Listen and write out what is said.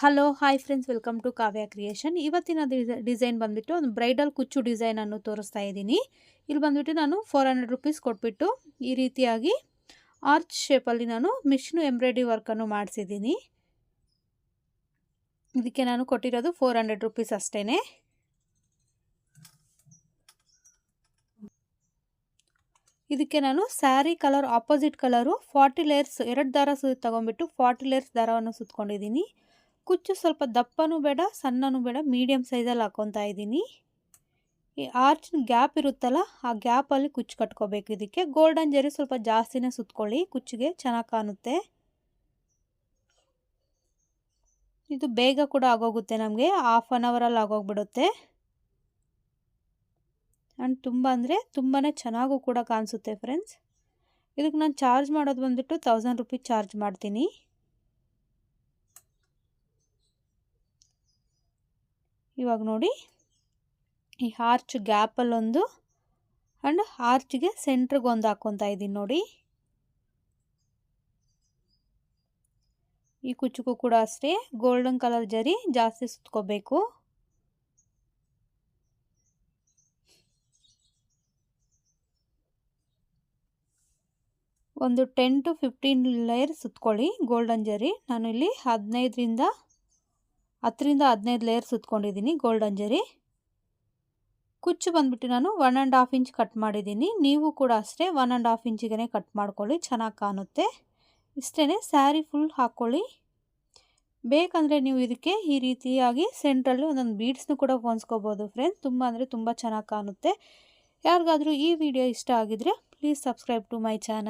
Hello hi friends welcome to Kavya creation ಇವತ್ತಿನ design ಬಂದುಬಿಟ್ಟು ಒಂದು ಬ್ರೈಡಲ್ ಕುಚ್ಚು ಡಿಸೈನನ್ನು ತೋರಿಸ್ತಾ ಇದ್ದೀನಿ. ಇಲ್ಲಿ ಬಂದುಬಿಟ್ಟು ನಾನು ಫೋರ್ ಹಂಡ್ರೆಡ್ ರುಪೀಸ್ ಕೊಟ್ಬಿಟ್ಟು ಈ ರೀತಿಯಾಗಿ ಆರ್ಚ್ ಶೇಪಲ್ಲಿ ನಾನು ಮಿಷಿನ್ ಎಂಬ್ರಾಯ್ಡ್ರಿ ವರ್ಕನ್ನು ಮಾಡಿಸಿದ್ದೀನಿ. ಇದಕ್ಕೆ ನಾನು ಕೊಟ್ಟಿರೋದು ಫೋರ್ ಹಂಡ್ರೆಡ್ ರುಪೀಸ್ ಅಷ್ಟೇ ಇದಕ್ಕೆ ನಾನು sari colour opposite colour forty layers ಎರಡು ದಾರ ಸು ತೊಗೊಂಬಿಟ್ಟು ಫಾರ್ಟಿ ಲೇಯರ್ಸ್ ದಾರವನ್ನು ಸುತ್ಕೊಂಡಿದ್ದೀನಿ. ಕುಚ್ಚು ಸ್ವಲ್ಪ ದಪ್ಪನೂ ಬೇಡ, ಸಣ್ಣನೂ ಬೇಡ ಮೀಡಿಯಮ್ ಸೈಜಲ್ಲಿ ಹಾಕ್ಕೊತಾ ಇದ್ದೀನಿ. ಈ ಆರ್ಚ್ ಗ್ಯಾಪ್ ಇರುತ್ತಲ್ಲ, ಆ ಗ್ಯಾಪಲ್ಲಿ ಕುಚ್ಚು ಕಟ್ಕೋಬೇಕು ಇದಕ್ಕೆ. ಗೋಲ್ಡನ್ ಜರಿ ಸ್ವಲ್ಪ ಜಾಸ್ತಿನೇ ಸುತ್ಕೊಳ್ಳಿ, ಕುಚ್ಚಿಗೆ ಚೆನ್ನಾಗಿ ಕಾಣುತ್ತೆ. ಇದು ಬೇಗ ಕೂಡ ಆಗೋಗುತ್ತೆ ನಮಗೆ ಹಾಫ್ ಆನ್ ಅವರಲ್ಲಿ ಆಗೋಗ್ಬಿಡುತ್ತೆ. ಆ್ಯಂಡ್ ತುಂಬ ಅಂದರೆ ತುಂಬಾ ಚೆನ್ನಾಗೂ ಕೂಡ ಕಾಣಿಸುತ್ತೆ ಫ್ರೆಂಡ್ಸ್ ಇದಕ್ಕೆ ನಾನು ಚಾರ್ಜ್ ಮಾಡೋದು ಬಂದುಬಿಟ್ಟು ತೌಸಂಡ್ ರುಪೀಸ್ ಚಾರ್ಜ್ ಮಾಡ್ತೀನಿ. ಇವಾಗ ನೋಡಿ. ಈ ಆರ್ಚ್ ಗ್ಯಾಪಲ್ಲೊಂದು ಆ್ಯಂಡ್ ಆರ್ಚ್ಗೆ ಸೆಂಟ್ರಿಗೆ ಒಂದು ಹಾಕ್ಕೊತಾ ಇದ್ದೀನಿ ನೋಡಿ. ಈ ಕುಚ್ಚುಗೂ ಕೂಡ ಅಷ್ಟೇ ಗೋಲ್ಡನ್ ಕಲರ್ ಜರಿ ಜಾಸ್ತಿ ಸುತ್ಕೋಬೇಕು. ಒಂದು ಟೆನ್ ಟು ಫಿಫ್ಟೀನ್ ಲೇಯರ್ ಸುತ್ಕೊಳ್ಳಿ ಗೋಲ್ಡನ್ ಜರಿ. ನಾನು ಇಲ್ಲಿ ಹದಿನೈದರಿಂದ ಹತ್ತರಿಂದ ಹದಿನೈದು ಲೇಯರ್ ಸುತ್ಕೊಂಡಿದ್ದೀನಿ ಗೋಲ್ಡನ್ ಜರಿ ಕುಚ್ಚು ಬಂದುಬಿಟ್ಟು ನಾನು one and half inch cut ಮಾಡಿದ್ದೀನಿ. ನೀವು ಕೂಡ ಅಷ್ಟೇ ಒನ್ ಆ್ಯಂಡ್ ಹಾಫ್ ಇಂಚಿಗೆ ಕಟ್ ಮಾಡ್ಕೊಳ್ಳಿ, ಚೆನ್ನಾಗಿ ಕಾಣುತ್ತೆ. ಇಷ್ಟೇ ಸ್ಯಾರಿ ಫುಲ್ ಹಾಕ್ಕೊಳ್ಳಿ ಬೇಕಂದರೆ ನೀವು ಇದಕ್ಕೆ ಈ ರೀತಿಯಾಗಿ ಸೆಂಟ್ರಲ್ಲಿ ಒಂದೊಂದು ಬೀಡ್ಸ್ನು ಕೂಡ ಹೊಂದ್ಸ್ಕೋಬೋದು ಫ್ರೆಂಡ್ಸ್ ತುಂಬ ಅಂದರೆ ತುಂಬ ಚೆನ್ನಾಗಿ ಕಾಣುತ್ತೆ. ಯಾರಿಗಾದರೂ ಈ ವಿಡಿಯೋ ಇಷ್ಟ ಆಗಿದರೆ please subscribe to my channel